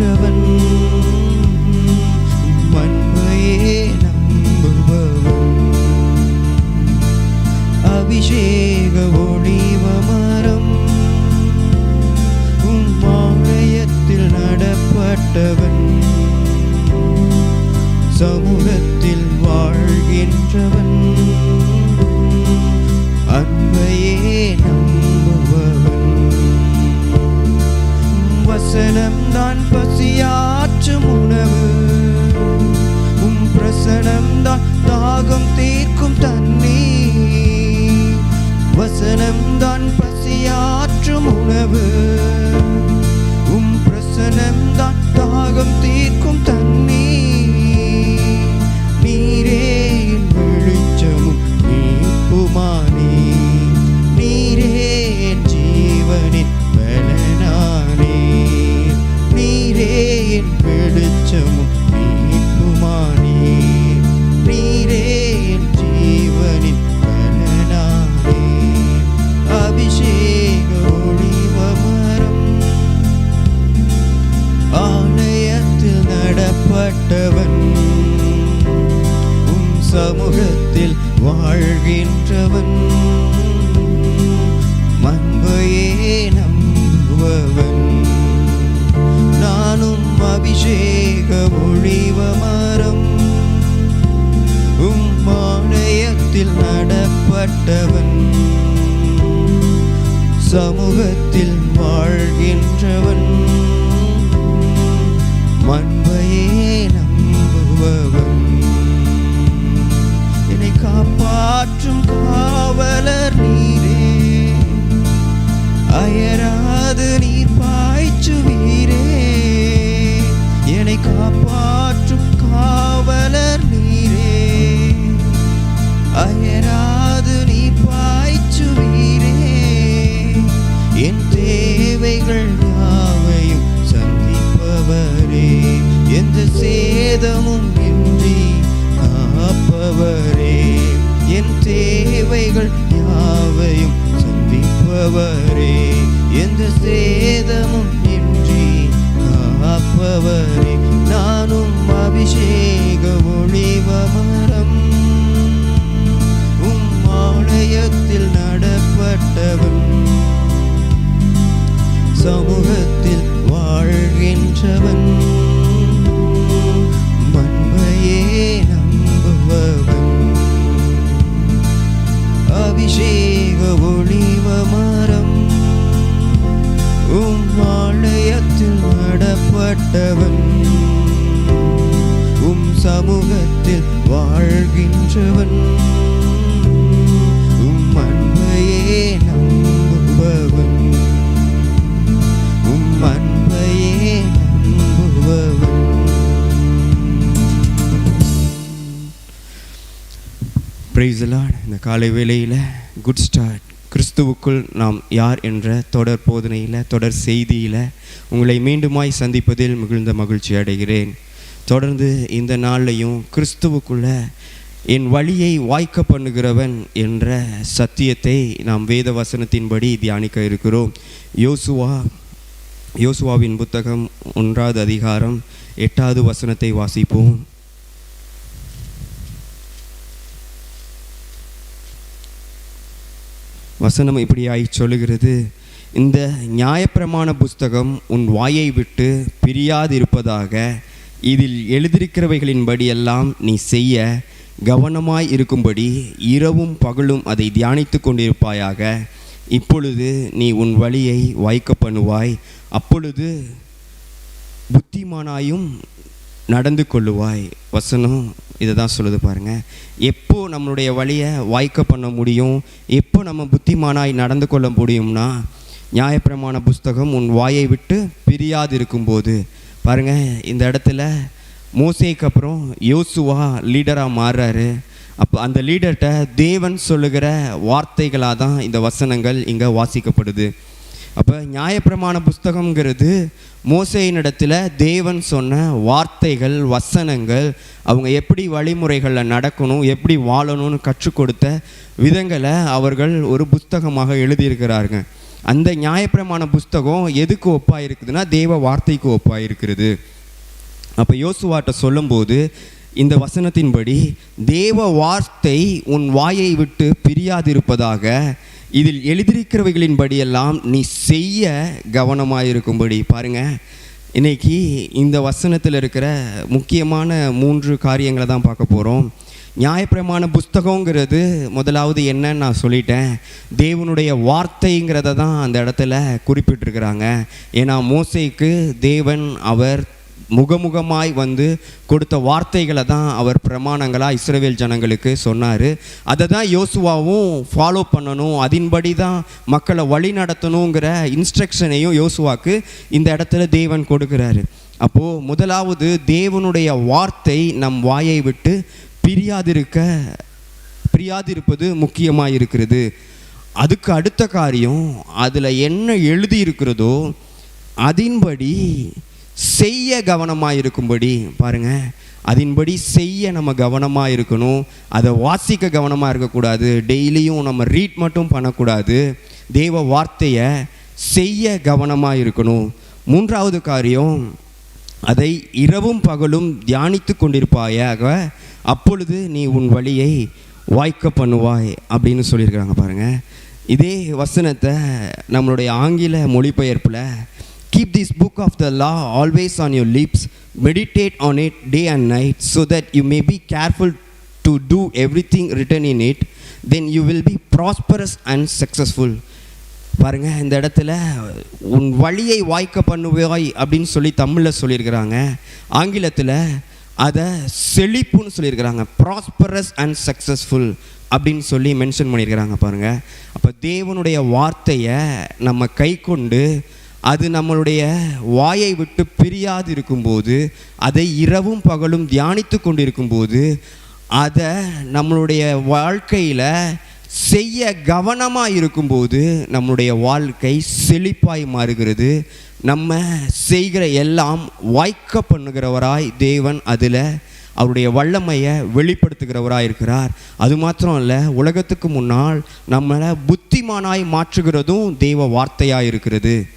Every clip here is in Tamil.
வாழ்கின்றவன் வெளிச்சமும் மீட்புமானே நீரே ஜீவனின் பலனானே அபிஷேக ஒளிவ ஆலயத்தில் நடப்பட்டவன் சமூகத்தில் வாழ்கின்றவன் மன்பையே நம்புபவன் நடப்பட்டவன் சமூகத்தில் வாழ்கின்றவன். மண்பையே நம்புபவன். என்னை காப்பாற்றும் காவலர் நீரே. அயராது நீர் பாய்ச்சுவீரே. என்னை காப்பாற்றும் காவலர் நீரே. அயரா தேவைகள் அபிஷேக ஒளிவ மரம். உம் ஆலயத்தில் நடப்பட்டவன். உம் சமூகத்தில் வாழ்கின்றவன். உம் அன்பையே பிரைஸ் இந்த காலை வேளையில் குட் ஸ்டார்ட் கிறிஸ்துவுக்குள் நாம் யார் என்ற தொடர் போதனையில் தொடர் செய்தியில் உங்களை மீண்டுமாய் சந்திப்பதில் மிகுந்த மகிழ்ச்சி அடைகிறேன். தொடர்ந்து இந்த நாள்லையும் கிறிஸ்துவுக்குள்ள என் வழியை வாய்க்க பண்ணுகிறவன் என்ற சத்தியத்தை நாம் வேத வசனத்தின்படி தியானிக்க இருக்கிறோம். யோசுவா யோசுவாவின் புத்தகம் ஒன்றாவது அதிகாரம் எட்டாவது வசனத்தை வாசிப்போம். வசனம் இப்படியாய் சொல்லுகிறது. இந்த நியாயப்பிரமாண புஸ்தகம் உன் வாயை விட்டு பிரியாதிருப்பதாக இதில் எழுதியிருக்கிறவைகளின்படி எல்லாம் நீ செய்ய கவனமாய் இருக்கும்படி இரவும் பகலும் அதை தியானித்து கொண்டிருப்பாயாக. இப்பொழுது நீ உன் வழியை வாய்க்க பண்ணுவாய். அப்பொழுது புத்திமானாயும் நடந்து கொள்ளுவாய். வசனம் இதை தான் சொல்லுது பாருங்க. எப்போ நம்மளுடைய வழியை வாய்க்க பண்ண முடியும்? எப்போ நம்ம புத்திமானாய் நடந்து கொள்ள முடியும்னா நியாயப்பிரமாண புஸ்தகம் உன் வாயை விட்டு பிரியாது இருக்கும்போது. பாருங்க இந்த இடத்துல மோசேக்கு அப்புறம் யோசுவா லீடராக மாறுறாரு. அப்போ அந்த லீடர்கிட்ட தேவன் சொல்லுகிற வார்த்தைகளாக தான் இந்த வசனங்கள் இங்கே வாசிக்கப்படுது. அப்போ நியாயப்பிரமாண புஸ்தகங்கிறது மோசையினிடத்தில் தேவன் சொன்ன வார்த்தைகள் வசனங்கள் அவங்க எப்படி வழிமுறைகளில் நடக்கணும் எப்படி வாழணும்னு கற்றுக் கொடுத்த விதங்களை அவர்கள் ஒரு புஸ்தகமாக எழுதியிருக்கிறாருங்க. அந்த நியாயப்பிரமாண புஸ்தகம் எதுக்கு ஒப்பாக இருக்குதுன்னா தேவ வார்த்தைக்கு ஒப்பாக இருக்கிறது அப்போ யோசுவாட்ட சொல்லும்போது இந்த வசனத்தின்படி தேவ வார்த்தை உன் வாயை விட்டு பிரியாதிருப்பதாக இதில் எழுதியிருக்கிறவைகளின்படியெல்லாம் நீ செய்ய கவனமாயிருக்கும்படி. பாருங்க இன்னைக்கு இந்த வசனத்தில் இருக்கிற முக்கியமான மூன்று காரியங்களை தான் பார்க்க போகிறோம் நியாயப்பிரமாண புஸ்தகங்கிறது முதலாவது என்னன்னு நான் சொல்லிட்டேன். தேவனுடைய வார்த்தைங்கிறத தான் அந்த இடத்துல குறிப்பிட்டிருக்கிறாங்க. ஏன்னா மோசைக்கு தேவன் அவர் முகமுகமாய் வந்து கொடுத்த வார்த்தைகளை தான் அவர் பிரமாணங்களாக இஸ்ரேவேல் ஜனங்களுக்கு சொன்னார். அதை தான் யோசுவாவும் ஃபாலோ பண்ணணும். அதன்படி தான் மக்களை வழி நடத்தணுங்கிற இன்ஸ்ட்ரக்ஷனையும் யோசுவாக்கு இந்த இடத்துல தேவன் கொடுக்குறாரு. அப்போது முதலாவது தேவனுடைய வார்த்தை நம் வாயை விட்டு பிரியாதிருக்க பிரியாதிருப்பது முக்கியமாக இருக்கிறது அதுக்கு அடுத்த காரியம் அதில் என்ன எழுதியிருக்கிறதோ அதன்படி செய்ய கவனமாக இருக்கும்படி பாருங்க. அதன்படி செய்ய நம்ம கவனமாக இருக்கணும் அதை வாசிக்க கவனமாக இருக்கக்கூடாது டெய்லியும் நம்ம ரீட் மட்டும் பண்ணக்கூடாது. தேவ வார்த்தையை செய்ய கவனமாக இருக்கணும் மூன்றாவது காரியம் அதை இரவும் பகலும் தியானித்து கொண்டிருப்பாயாக அப்பொழுது நீ உன் வழியை வாய்க்க பண்ணுவாய் அப்படின்னு சொல்லியிருக்கிறாங்க பாருங்கள் இதே வசனத்தை நம்மளுடைய ஆங்கில மொழிபெயர்ப்பில் keep this book of the law always on your lips meditate on it day and night so that you may be careful to do everything written in it then you will be prosperous and successful பாருங்க இந்த இடத்துல உன் வழியை வாய்க்க பண்ணுவாய் அப்படின்னு சொல்லி தமிழில் சொல்லியிருக்கிறாங்க. ஆங்கிலத்தில் அதை செழிப்புன்னு சொல்லியிருக்கிறாங்க. ப்ராஸ்பரஸ் அண்ட் சக்ஸஸ்ஃபுல் அப்படின்னு சொல்லி மென்ஷன் பண்ணியிருக்கிறாங்க பாருங்கள் அப்போ தேவனுடைய வார்த்தையை நம்ம கை கொண்டு அது நம்மளுடைய வாயை விட்டு பிரியாது இருக்கும்போது அதை இரவும் பகலும் தியானித்து கொண்டிருக்கும்போது அதை நம்மளுடைய வாழ்க்கையில் செய்ய கவனமாக இருக்கும்போது நம்மளுடைய வாழ்க்கை செழிப்பாய் மாறுகிறது. நம்ம செய்கிற எல்லாம் வாய்க்க பண்ணுகிறவராய் தேவன் அதில் அவருடைய வல்லமையை வெளிப்படுத்துகிறவராக இருக்கிறார். அது மாத்திரம் இல்லை உலகத்துக்கு முன்னால் நம்மளை புத்திமானாய் மாற்றுகிறதும் தெய்வ வார்த்தையாக இருக்கிறது.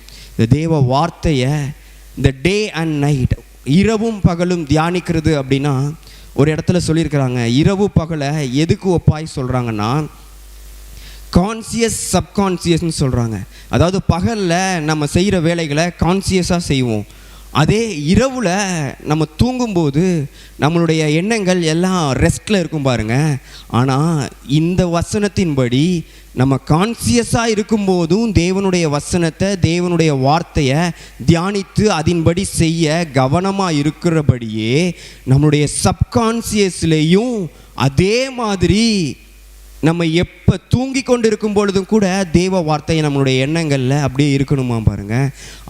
இந்த தேவ வார்த்தையை இந்த டே அண்ட் நைட் இரவும் பகலும் தியானிக்கிறது அப்படின்னா ஒரு இடத்துல சொல்லியிருக்கிறாங்க. இரவு பகலை எதுக்கு ஒப்பாய் சொல்கிறாங்கன்னா கான்சியஸ் சப்கான்சியஸ்னு சொல்கிறாங்க அதாவது பகலில் நம்ம செய்கிற வேலைகளை கான்சியஸாக செய்வோம். அதே இரவில் நம்ம தூங்கும்போது நம்மளுடைய எண்ணங்கள் எல்லாம் ரெஸ்ட்டில் இருக்கும் பாருங்கள் ஆனால் இந்த வசனத்தின்படி நம்ம கான்சியஸாக இருக்கும்போதும் தேவனுடைய வசனத்தை தேவனுடைய வார்த்தையை தியானித்து அதன்படி செய்ய கவனமாக இருக்கிறபடியே நம்மளுடைய சப்கான்சியஸ்லேயும் அதே மாதிரி நம்ம எப்போ தூங்கி கொண்டு இருக்கும் பொழுதும் கூட தேவ வார்த்தை நம்மளுடைய எண்ணங்களில் அப்படியே இருக்கணுமா பாருங்க.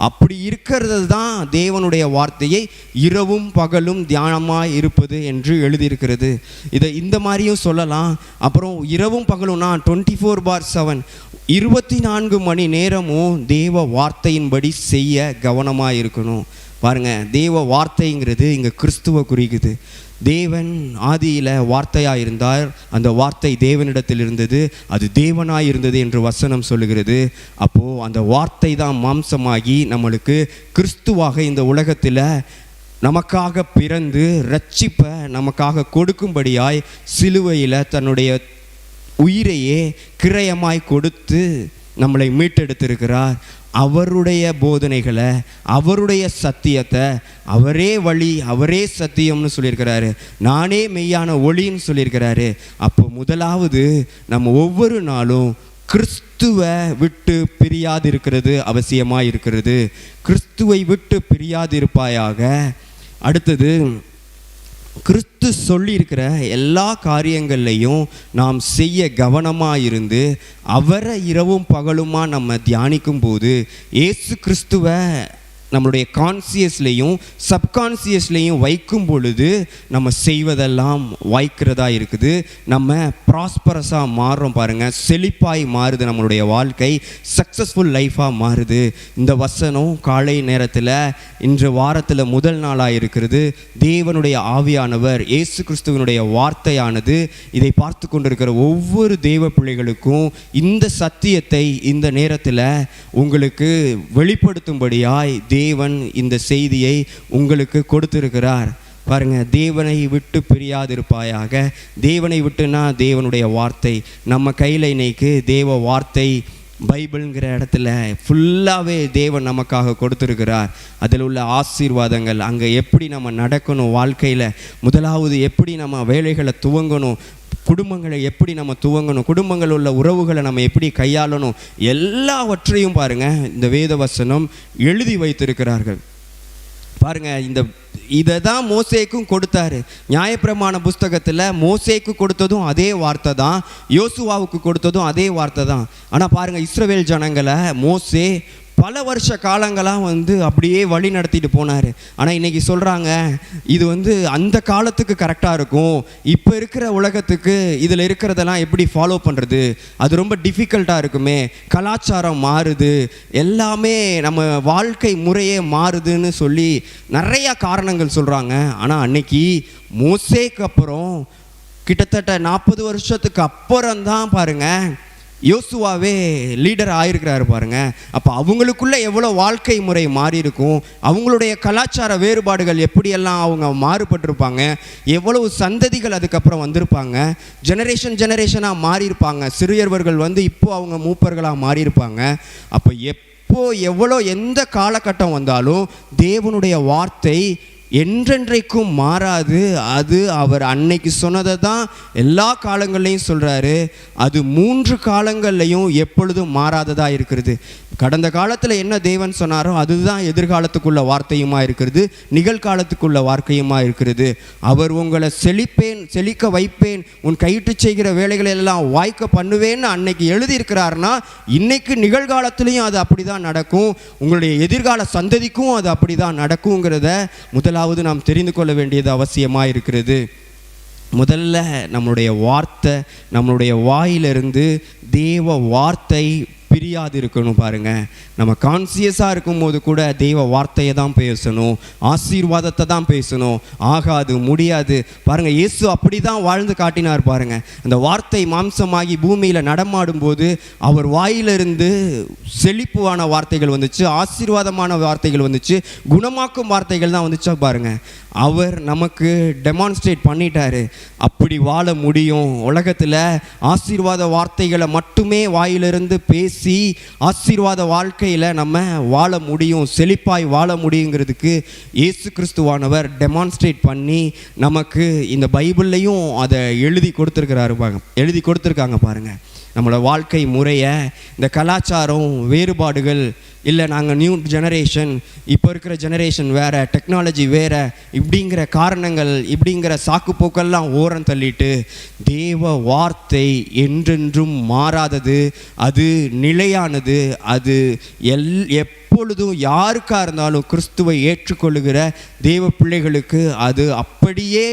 அப்படி இருக்கிறது தான் தேவனுடைய வார்த்தையை இரவும் பகலும் தியானமாக இருப்பது என்று எழுதியிருக்கிறது. இதை இந்த மாதிரியும் சொல்லலாம். அப்புறம் இரவும் பகலும்னா டுவெண்ட்டி ஃபோர் பார் செவன் இருபத்தி நான்கு மணி நேரமும் தேவ வார்த்தையின்படி செய்ய கவனமாக இருக்கணும். பாருங்கள் தேவ வார்த்தைங்கிறது இங்கே கிறிஸ்துவ குறிக்குது. தேவன் ஆதியில் வார்த்தையாக இருந்தார் அந்த வார்த்தை தேவனிடத்தில் இருந்தது. அது தேவனாய் இருந்தது என்று வசனம் சொல்லுகிறது. அப்போது அந்த வார்த்தை தான் மாம்சமாகி நம்மளுக்கு கிறிஸ்துவாக இந்த உலகத்தில் நமக்காக பிறந்து ரட்சிப்பை நமக்காக கொடுக்கும்படியாய் சிலுவையில் தன்னுடைய உயிரையே கிரயமாய் கொடுத்து நம்மளை மீட்டெடுத்திருக்கிறார். அவருடைய போதனைகளை அவருடைய சத்தியத்தை அவரே வழி அவரே சத்தியம்னு சொல்லியிருக்கிறாரு. நானே மெய்யான ஒளின்னு சொல்லியிருக்கிறாரு. அப்போ முதலாவது நம்ம ஒவ்வொரு நாளும் கிறிஸ்துவை விட்டு பிரியாது இருக்கிறது அவசியமாக இருக்கிறது கிறிஸ்துவை விட்டு பிரியாது இருப்பாயாக அடுத்தது கிறிஸ்து சொல்லியிருக்கிற எல்லா காரியங்கள்லையும் நாம் செய்ய கவனமாக இருந்து அவரை இரவும் பகலுமாக நம்ம தியானிக்கும் போது ஏசு கிறிஸ்துவை நம்மளுடைய கான்சியஸ்லேயும் சப்கான்சியஸ்லேயும் வைக்கும் பொழுது நம்ம செய்வதெல்லாம் வாய்க்கிறதா இருக்குது. நம்ம ப்ராஸ்பரஸாக மாறுறோம் பாருங்கள் செழிப்பாய் மாறுது நம்மளுடைய வாழ்க்கை. சக்ஸஸ்ஃபுல் லைஃபாக மாறுது. இந்த வசனம் காலை நேரத்தில் இன்று வாரத்தில் முதல் நாளாக இருக்கிறது. தேவனுடைய ஆவியானவர் இயேசு கிறிஸ்துவனுடைய வார்த்தையானது இதை பார்த்து கொண்டிருக்கிற ஒவ்வொரு தேவ பிள்ளைகளுக்கும் இந்த சத்தியத்தை இந்த நேரத்தில் உங்களுக்கு வெளிப்படுத்தும்படியாய் தேவன் இந்த செய்தியை உங்களுக்கு கொடுத்திருக்கிறார். பாருங்க தேவனை விட்டு பிரியாதிருப்பாயாக. தேவனை விட்டுனா தேவனுடைய வார்த்தை. நம்ம கையில் இன்னைக்கு தேவ வார்த்தை பைபிள்ங்கிற இடத்துல ஃபுல்லாகவே தேவன் நமக்காக கொடுத்துருக்கிறார். அதில் உள்ள ஆசீர்வாதங்கள் அங்கே எப்படி நம்ம நடக்கணும் வாழ்க்கையில் முதலாவது எப்படி நம்ம வேலைகளை துவங்கணும் குடும்பங்களை எப்படி நம்ம துவங்கணும் குடும்பங்கள் உள்ள உறவுகளை நம்ம எப்படி கையாளணும் எல்லாவற்றையும் பாருங்கள் இந்த வேத வசனம் எழுதி வைத்திருக்கிறார்கள். பாருங்கள் இந்த இதை தான் மோசேக்கும் கொடுத்தாரு. நியாயப்பிரமாண புஸ்தகத்தில் மோசேக்கு கொடுத்ததும் அதே வார்த்தை தான் யோசுவாவுக்கு கொடுத்ததும் அதே வார்த்தை தான் ஆனால் பாருங்க இஸ்ரவேல் ஜனங்களை மோசே பல வருஷ காலங்களாக வந்து அப்படியே வழி நடத்திட்டு போனார். ஆனால் இன்றைக்கி சொல்கிறாங்க இது வந்து அந்த காலத்துக்கு கரெக்டாக இருக்கும். இப்போ இருக்கிற உலகத்துக்கு இதில் இருக்கிறதெல்லாம் எப்படி ஃபாலோ பண்ணுறது அது ரொம்ப டிஃபிகல்ட்டாக இருக்குமே. கலாச்சாரம் மாறுது. எல்லாமே நம்ம வாழ்க்கை முறையே மாறுதுன்னு சொல்லி நிறையா காரணங்கள் சொல்கிறாங்க ஆனால் அன்னைக்கு மோசேக்கு அப்புறம் கிட்டத்தட்ட நாற்பது வருஷத்துக்கு அப்புறம் தான் பாருங்கள் யோசுவாவே லீடர் ஆயிருக்கிறாரு பாருங்க. அப்போ அவங்களுக்குள்ள எவ்வளோ வாழ்க்கை முறை மாறி இருக்கும் அவங்களுடைய கலாச்சார வேறுபாடுகள் எப்படியெல்லாம் அவங்க மாறுபட்டிருப்பாங்க எவ்வளவு சந்ததிகள் அதுக்கப்புறம் வந்திருப்பாங்க ஜெனரேஷன் ஜெனரேஷனாக மாறியிருப்பாங்க. சிறியவர்கள் வந்து இப்போ அவங்க மூப்பர்களாக மாறியிருப்பாங்க. அப்போ எப்போ எவ்வளோ எந்த காலகட்டம் வந்தாலும் தேவனுடைய வார்த்தை என்றென்றைக்கும் மாறாது. அது அவர் அன்னைக்கு சொன்னதை தான் எல்லா காலங்கள்லையும் சொல்கிறாரு அது மூன்று காலங்கள்லையும் எப்பொழுதும் மாறாததாக இருக்கிறது. கடந்த காலத்தில் என்ன தேவன் சொன்னாரோ அதுதான் எதிர்காலத்துக்குள்ள வார்த்தையுமாக இருக்கிறது நிகழ்காலத்துக்குள்ள வார்த்தையுமா இருக்கிறது. அவர் உங்களை செழிப்பேன் செழிக்க வைப்பேன் உன் கையிட்டு செய்கிற வேலைகளை எல்லாம் வாய்க்க பண்ணுவேன்னு அன்னைக்கு எழுதியிருக்கிறாருன்னா இன்னைக்கு நிகழ்காலத்துலேயும் அது அப்படி தான் நடக்கும். உங்களுடைய எதிர்கால சந்ததிக்கும் அது அப்படி தான் நடக்குங்கிறத முதலாவது நாம் தெரிந்து கொள்ள வேண்டியது அவசியமாக இருக்கிறது முதல்ல நம்மளுடைய வார்த்தை நம்மளுடைய வாயிலிருந்து தேவ வார்த்தை பிரியாது இருக்கணும் பாருங்கள் நம்ம கான்சியஸாக இருக்கும்போது கூட தெய்வ வார்த்தையை தான் பேசணும். ஆசீர்வாதத்தை தான் பேசணும். ஆகாது முடியாது. பாருங்க இயேசு அப்படி தான் வாழ்ந்து காட்டினார் பாருங்கள் அந்த வார்த்தை மாம்சமாகி பூமியில் நடமாடும் போது அவர் வாயிலிருந்து செழிப்புவான வார்த்தைகள் வந்துச்சு ஆசீர்வாதமான வார்த்தைகள் வந்துச்சு குணமாக்கும் வார்த்தைகள் தான் வந்துச்சா பாருங்கள் அவர் நமக்கு டெமான்ஸ்ட்ரேட் பண்ணிட்டாரு. அப்படி வாழ முடியும். உலகத்தில் ஆசீர்வாத வார்த்தைகளை மட்டுமே வாயிலிருந்து பேசி ஆசீர்வாத வாழ்க்கையில் நம்ம வாழ முடியும். செழிப்பாய் வாழ முடியுங்கிறதுக்கு இயேசு கிறிஸ்துவானவர் டெமான்ஸ்ட்ரேட் பண்ணி நமக்கு இந்த பைபிள்லையும் அதை எழுதி கொடுத்துருக்கிறாரு பாருங்க. எழுதி கொடுத்துருக்காங்க பாருங்கள் நம்மளோட வாழ்க்கை முறையை இந்த கலாச்சாரம் வேறுபாடுகள் இல்லை நாங்கள் நியூ ஜெனரேஷன் இப்போ இருக்கிற ஜெனரேஷன் வேறு டெக்னாலஜி வேறு இப்படிங்கிற காரணங்கள் இப்படிங்கிற சாக்கு போக்கெல்லாம் ஓரம் தள்ளிட்டு தேவ வார்த்தை என்றென்றும் மாறாதது அது நிலையானது அது எல் எப் எப்பொழுதும் யாருக்காக இருந்தாலும் கிறிஸ்துவை ஏற்றுக்கொள்ளுகிற தேவ பிள்ளைகளுக்கு அது அப்படியே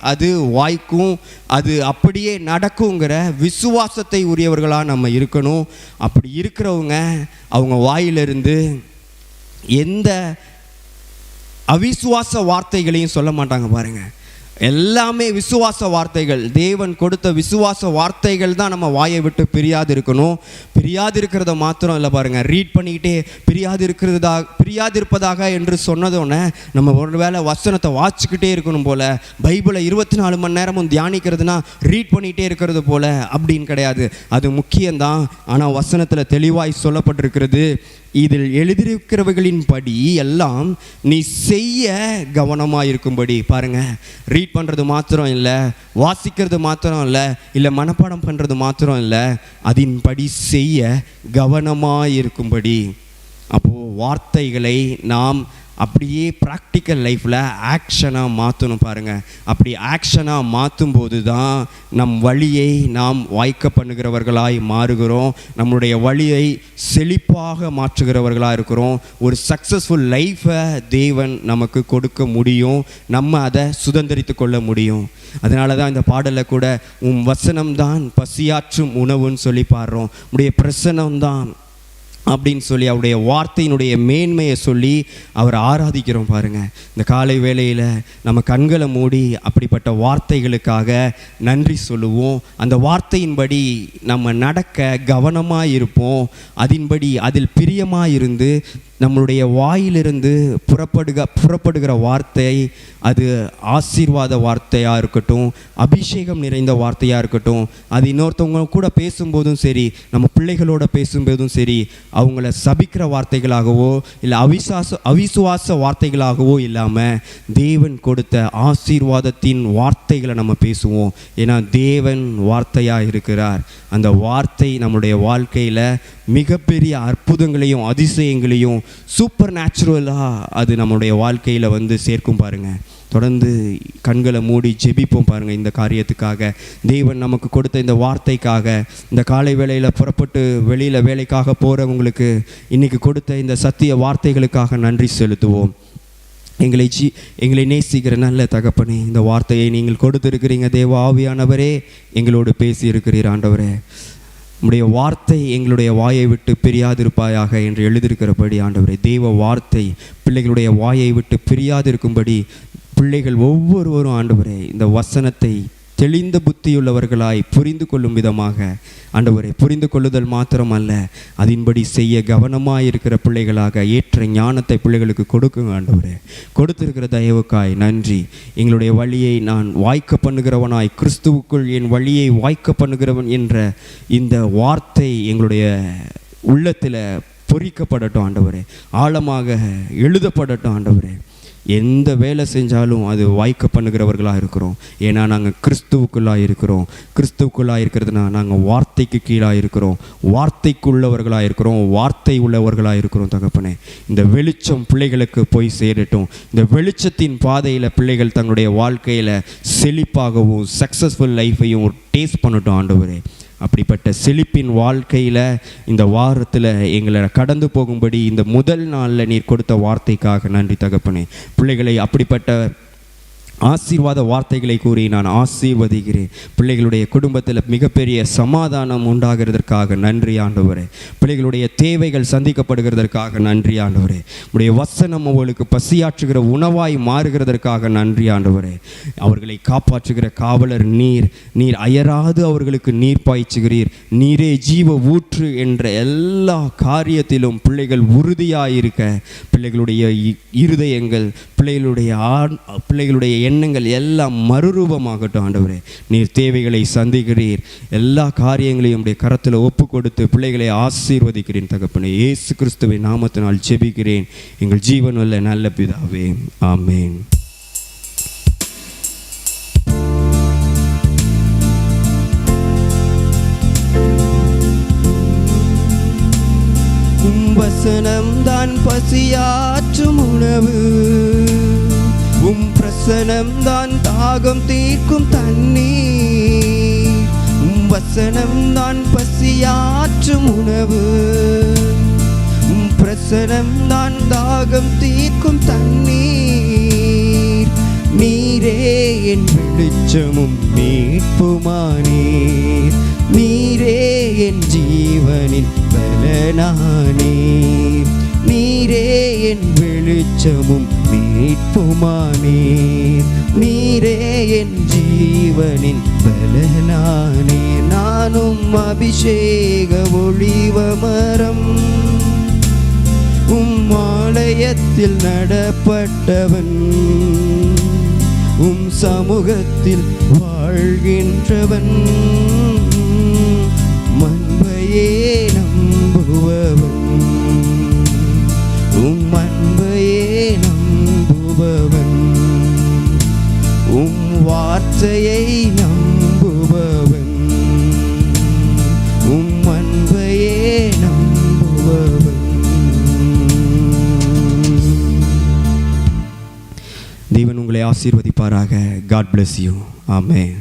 அது வாய்க்கும் அது அப்படியே நடக்குங்கிற விசுவாசத்தை உரியவர்களாக நம்ம இருக்கணும். அப்படி இருக்கிறவங்க அவங்க வாயிலிருந்து எந்த அவிசுவாச வார்த்தைகளையும் சொல்ல மாட்டாங்க பாருங்கள் எல்லாமே விசுவாச வார்த்தைகள். தேவன் கொடுத்த விசுவாச வார்த்தைகள் தான் நம்ம வாயை விட்டு பிரியாது இருக்கணும் பிரியாது இருக்கிறத மாத்திரம் இல்லை பாருங்கள் ரீட் பண்ணிக்கிட்டே பிரியாது இருக்கிறதா பிரியாது இருப்பதாக என்று சொன்னதோடனே நம்ம ஒரு வேளை வசனத்தை வாசிச்சுக்கிட்டே இருக்கணும் போல பைபிளை இருபத்தி நாலு மணி நேரமும் தியானிக்கிறதுனா ரீட் பண்ணிகிட்டே இருக்கிறது போல அப்படின்னு கிடையாது. அது முக்கியம்தான். ஆனால் வசனத்தில் தெளிவாய் சொல்லப்பட்டிருக்கிறது. இதில் எழுதியிருக்கிறவைகளின்படி எல்லாம் நீ செய்ய கவனமாக இருக்கும்படி பாருங்க ரீட் பண்ணுறது மாத்திரம் இல்லை வாசிக்கிறது மாத்திரம் இல்லை இல்லை மனப்பாடம் பண்ணுறது மாத்திரம் இல்லை அதின்படி செய்ய கவனமாக இருக்கும்படி அப்போது வார்த்தைகளை நாம் அப்படியே ப்ராக்டிக்கல் லைஃப்பில் ஆக்ஷனாக மாற்றணும் பாருங்கள் அப்படி ஆக்ஷனாக மாற்றும் போது தான் நம் வழியை நாம் வாய்க்க பண்ணுகிறவர்களாய் மாறுகிறோம். நம்முடைய வழியை செழிப்பாக மாற்றுகிறவர்களாக இருக்கிறோம். ஒரு சக்ஸஸ்ஃபுல் லைஃப்பை தேவன் நமக்கு கொடுக்க முடியும். நம்ம அதை சுதந்திரித்து கொள்ள முடியும். அதனால தான் இந்த பாடலில் கூட உன் வசனம்தான் பசியாற்றும் உணவுன்னு சொல்லி பாடுறோம். உடைய பிரசனம்தான் அப்படின்னு சொல்லி அவருடைய வார்த்தையினுடைய மேன்மையை சொல்லி அவர் ஆராதிக்கிறோம் பாருங்கள் இந்த காலை வேளையில் நம்ம கண்களை மூடி அப்படிப்பட்ட வார்த்தைகளுக்காக நன்றி சொல்லுவோம். அந்த வார்த்தையின்படி நம்ம நடக்க கவனமாக இருப்போம். அதின்படி அதில் பிரியமாக இருந்து நம்மளுடைய வாயிலிருந்து புறப்படுக புறப்படுகிற வார்த்தை அது ஆசீர்வாத வார்த்தையாக இருக்கட்டும் அபிஷேகம் நிறைந்த வார்த்தையாக இருக்கட்டும் அது இன்னொருத்தவங்க கூட பேசும்போதும் சரி நம்ம பிள்ளைகளோட பேசும்போதும் சரி அவங்கள சபிக்கிற வார்த்தைகளாகவோ இல்லை அவிசுவாச அவிசுவாச வார்த்தைகளாகவோ இல்லாமல் தேவன் கொடுத்த ஆசீர்வாதத்தின் வார்த்தைகளை நம்ம பேசுவோம். ஏன்னா தேவன் வார்த்தையாக இருக்கிறார். அந்த வார்த்தை நம்முடைய வாழ்க்கையில் மிகப்பெரிய அற்புதங்களையும் அதிசயங்களையும் சூப்பர் நேச்சுரலாக அது நம்முடைய வாழ்க்கையில் வந்து சேர்க்கும் பாருங்கள் தொடர்ந்து கண்களை மூடி ஜெபிப்போம் பாருங்கள் இந்த காரியத்துக்காக. தேவன் நமக்கு கொடுத்த இந்த வார்த்தைக்காக. இந்த காலை வேளையில் புறப்பட்டு வெளியில் வேலைக்காக போகிறவங்களுக்கு இன்றைக்கி கொடுத்த இந்த சத்திய வார்த்தைகளுக்காக நன்றி செலுத்துவோம். எங்களை ஜி எங்களை நேசிக்கிற நல்ல தகப்பனே இந்த வார்த்தையை நீங்கள் கொடுத்துருக்கிறீங்க தேவ ஆவியானவரே. எங்களோடு பேசி இருக்கிறீர் ஆண்டவரே. உம்முடைய வார்த்தை எங்களுடைய வாயை விட்டு பிரியாதிருப்பாயாக என்று எழுதியிருக்கிறபடி ஆண்டவரே. தெய்வ வார்த்தை பிள்ளைகளுடைய வாயை விட்டு பிரியாதிருக்கும்படி பிள்ளைகள் ஒவ்வொருவரும் ஆண்டவரே இந்த வசனத்தை தெளிந்த புத்தியுள்ளவர்களாய் புரிந்து கொள்ளும் விதமாக ஆண்டவரை புரிந்து கொள்ளுதல் மாத்திரமல்ல அதின்படி செய்ய கவனமாக இருக்கிற பிள்ளைகளாக ஏற்ற ஞானத்தை பிள்ளைகளுக்கு கொடுக்குங்க ஆண்டவரே. கொடுத்திருக்கிற தயவுக்காய் நன்றி. எங்களுடைய வழியை நான் வாய்க்க பண்ணுகிறவனாய் கிறிஸ்துவுக்குள் என் வழியை வாய்க்க பண்ணுகிறவன் என்ற இந்த வார்த்தை எங்களுடைய உள்ளத்தில் பொறிக்கப்படட்டும் ஆண்டவரே. ஆழமாக எழுதப்படட்டும் ஆண்டவரே. எந்த வேலை செஞ்சாலும் அது வாய்க்க பண்ணுகிறவர்களாக இருக்கிறோம். ஏன்னா நாங்கள் கிறிஸ்துவுக்குள்ளாக இருக்கிறோம். கிறிஸ்துவுக்குள்ளாக இருக்கிறதுனா நாங்கள் வார்த்தைக்கு கீழாக இருக்கிறோம். வார்த்தைக்குள்ளவர்களாக இருக்கிறோம். வார்த்தை உள்ளவர்களாக இருக்கிறோம் தகப்பனே. இந்த வெளிச்சம் பிள்ளைகளுக்கு போய் சேரட்டும். இந்த வெளிச்சத்தின் பாதையில் பிள்ளைகள் தங்களுடைய வாழ்க்கையில் செழிப்பாகவும் சக்ஸஸ்ஃபுல் லைஃப்பையும் டேஸ்ட் பண்ணட்டும் ஆண்டவரே. அப்படிப்பட்ட செழிப்பின் வாழ்க்கையில் இந்த வாரத்தில் எங்களை கடந்து போகும்படி இந்த முதல் நாளில் நீர் கொடுத்த வார்த்தைக்காக நன்றி தகப்பனே. பிள்ளைகளை அப்படிப்பட்ட ஆசீர்வாத வார்த்தைகளை கூறி நான் ஆசீர்வதிக்கிறேன். பிள்ளைகளுடைய குடும்பத்தில் மிகப்பெரிய சமாதானம் உண்டாகிறதற்காக நன்றி ஆண்டவரே. பிள்ளைகளுடைய தேவைகள் சந்திக்கப்படுகிறதற்காக நன்றி ஆண்டவரே. உடைய வசனம் அவர்களுக்கு பசியாற்றுகிற உணவாய் மாறுகிறதற்காக நன்றி ஆண்டவரே. அவர்களை காப்பாற்றுகிற காவலர் நீர் நீர் அயராது அவர்களுக்கு நீர் பாய்ச்சுகிறீர். நீரே ஜீவ ஊற்று என்ற எல்லா காரியத்திலும் பிள்ளைகள் உறுதியாயிருக்க. பிள்ளைகளுடைய இ- இருதயங்கள் பிள்ளைகளுடைய ஆண் பிள்ளைகளுடைய எண்ணங்கள் எல்லாம் மறுரூபமாகட்டும் ஆண்டவரே. நீர் தேவைகளை சந்திக்கிறீர். எல்லா காரியங்களையும் உடைய கரத்தில் ஒப்பு கொடுத்து பிள்ளைகளை ஆசீர்வதிக்கிறேன் தகப்பனே. இயேசு கிறிஸ்துவை நாமத்தினால் ஜெபிக்கிறேன். எங்கள் ஜீவன் வல்ல நல்ல பிதாவே. ஆமேன். வசனம் தான் பசியாற்றும் உணவு. உம் பிரசனம் தான் தாகம் தீர்க்கும் தண்ணீர். உம் வசனம் தான் பசியாற்றும் உணவு. உம் பிரசனம் தான் தாகம் தீர்க்கும் தண்ணீர். நீரே என் வெளிச்சமும் மீட்புமானீர். நீரே என் ஜீவனின் பலனானீர். நீரே என் வெளிச்சமும் மீட்புமானீர் நீரே என் ஜீவனின் பலனானே. நானும் அபிஷேக ஒளிவ மரம். உம் நடப்பட்டவன். உம் சமூகத்தில் வாழ்கின்றவன். வார்த்தையை நம்புபவன். உம் அன்பையே நம்புபவன். தேவன் உங்களை ஆசீர்வதிப்பாராக. காட் பிளஸ் யூ ஆமே